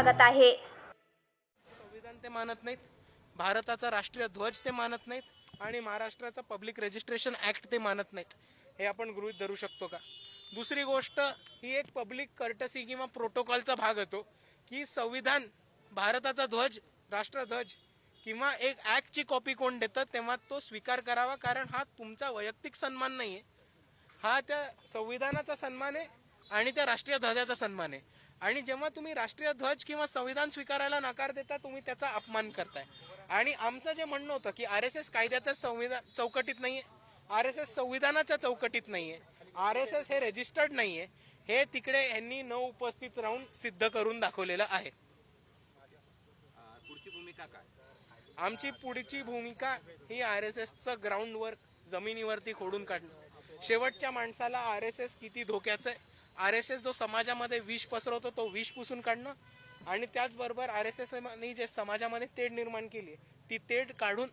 स्वागत आहे. संविधान ते मानत नाहीत भारताचा राष्ट्रीय ध्वज ते मानत नाहीत आणि महाराष्ट्राचा पब्लिक रजिस्ट्रेशन ऍक्ट ते मानत नाहीत. हे आपण गृहीत धरू शकतो का? दुसरी गोष्ट ही एक पब्लिक कर्टसी किंवा प्रोटोकॉलचा भाग होतो की संविधान भारताचा ध्वज राष्ट्रध्वज किंवा एक ऍक्टची कॉपी कोण देतं तेव्हा तो स्वीकार करावा कारण हा तुमचा वैयक्तिक सन्मान नाहीये. हा त्या संविधानाचा सन्मान आहे आणि त्या राष्ट्रीय ध्वजाचा सन्मान आहे. आणि जेव्हा तुम्ही राष्ट्रीय ध्वज किंवा संविधान स्वीकारायला नकार देता तुम्ही त्याचा अपमान करताय. आणि आमचं जे म्हणणं होतं की आर एस एस कायद्याच्या संविधान चौकटीत नाहीये. आर एस एस संविधानाच्या चौकटीत नाहीये. आर एस एस हे रजिस्टर्ड नाहीये. हे तिकडे यांनी न उपस्थित राहून सिद्ध करून दाखवलेलं आहे. पुढची भूमिका काय? आमची पुढची भूमिका ही आर एस एसचं ग्राउंडवर जमिनीवरती खोडून काढणं. शेवटच्या माणसाला आर एस एस किती धोक्याचं आहे? आर एस एस जो समाजामध्ये विष पसरवतो तो विष पुसून काढणं. आणि त्याचबरोबर आर एस एस जे समाजामध्ये तेढ निर्माण केली ती तेढ काढून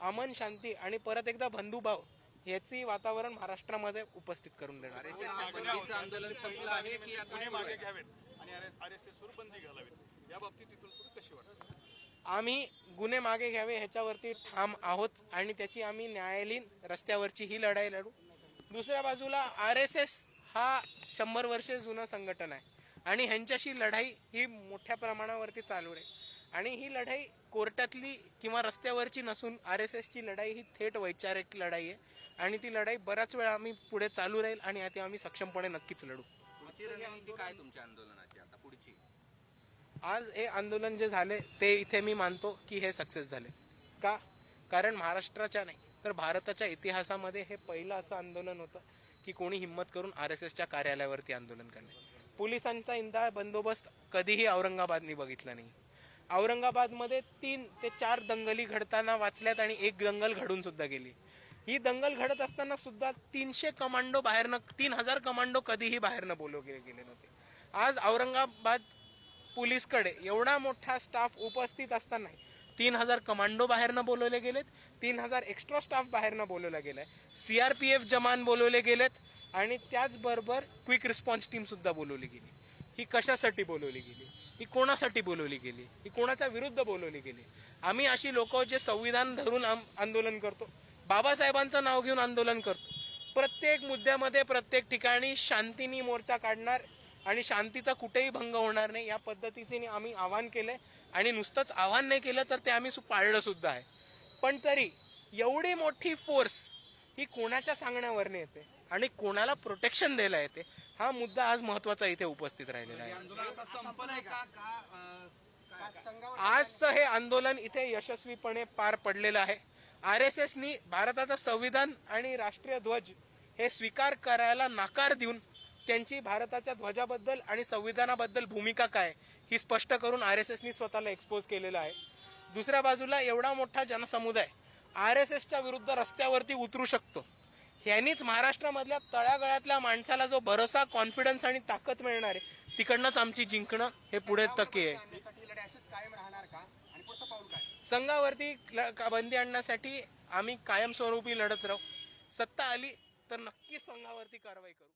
अमन शांती आणि परत एकदा बंधुभाव याची वातावरण महाराष्ट्रामध्ये उपस्थित करून देणार आम्ही गुन्हे मागे घ्यावे ह्याच्यावरती ठाम आहोत आणि त्याची आम्ही न्यायालयीन रस्त्यावरची ही लढाई लढू. दुसऱ्या बाजूला आर एस एस हा शंभर वर्षे जुनं संघटन आहे. आणि ह्यांच्याशी लढाई ही मोठ्या प्रमाणावरती चालू आहे. आणि ही लढाई कोर्टातली किंवा रस्त्यावरची नसून आर एस एसची लढाई ही थेट वैचारिक लढाई आहे. आणि ती लढाई बराच वेळ आम्ही पुढे चालू राहील आणि आता आम्ही सक्षमपणे नक्कीच लढू. काय तुमच्या आंदोलनाची आता पुढची? आज हे आंदोलन जे झाले ते इथे मी मानतो की हे सक्सेस झाले. का? कारण महाराष्ट्राच्या नाही तर भारताच्या इतिहासामध्ये हे पहिलं असं आंदोलन होतं. की कोणी हिंमत करून आर एस एसच्या कार्यालयावरती आंदोलन करणे. पोलिसांचा इंदा बंदोबस्त कधीही औरंगाबादनी बघितला नाही. औरंगाबादमध्ये तीन ते चार दंगली घडताना वाचल्यात आणि एक दंगल घडून सुद्धा गेली. ही दंगल घडत असताना सुद्धा तीनशे कमांडो बाहेरनं तीन हजार कमांडो कधीही बाहेरनं बोलवले गेले नव्हते. आज औरंगाबाद पोलीसकडे एवढा मोठा स्टाफ उपस्थित असताना तीन हजार कमांडो बाहेरनं बोलवले गेलेत तीन हजार एक्स्ट्रा स्टाफ बाहेरनं बोलवला गेलाय. एफ जमान बोलवले गेलेत आणि त्याचबरोबर क्विक रिस्पॉन्स टीम सुद्धा बोलवली गेली. ही कशासाठी बोलवली गेली? ही कोणासाठी बोलवली गेली? ही कोणाच्या विरुद्ध बोलवली गेली? आम्ही अशी लोक जे संविधान धरून आम- आंदोलन करतो बाबासाहेबांचं नाव घेऊन आंदोलन करतो. प्रत्येक मुद्द्यामध्ये प्रत्येक ठिकाणी शांतीनी मोर्चा काढणार आणि शांतीचा कुठेही भंग होणार नाही. या पद्धतीचे आम्ही आवाहन केलंय. आणि नुसतंच आवाहन नाही केलं तर ते आम्ही पाळलं सुद्धा आहे. पण तरी एवढी मोठी फोर्स ही कोणाच्या सांगण्यावरने येते? आणि कोणाला प्रोटेक्शन द्यायला येते? हा मुद्दा आज महत्त्वाचा इथे उपस्थित राहिलेला आहे. आजचं हे आंदोलन इथे यशस्वीपणे पार पडलेलं आहे. आर एस एसनी भारताचं संविधान आणि राष्ट्रीय ध्वज हे स्वीकार करायला नाकार देऊन त्यांची भारताच्या ध्वजाबद्दल आणि संविधानाबद्दल भूमिका काय ही स्पष्ट करून आर एस एसनी स्वतःला एक्सपोज केलेलं आहे. दुसऱ्या बाजूला एवढा मोठा जनसमुदाय आर एस एसच्या विरुद्ध रस्त्यावरती उतरू शकतो. ह्यांनीच महाराष्ट्रामधल्या तळागळातल्या माणसाला जो भरोसा कॉन्फिडन्स आणि ताकद मिळणार आहे तिकडनंच आमची जिंकणं हे पुढे तके आहे. संघावरती बंदी आणण्यासाठी आम्ही कायमस्वरूपी लढत राहू. सत्ता आली तर नक्कीच संघावरती कारवाई करू.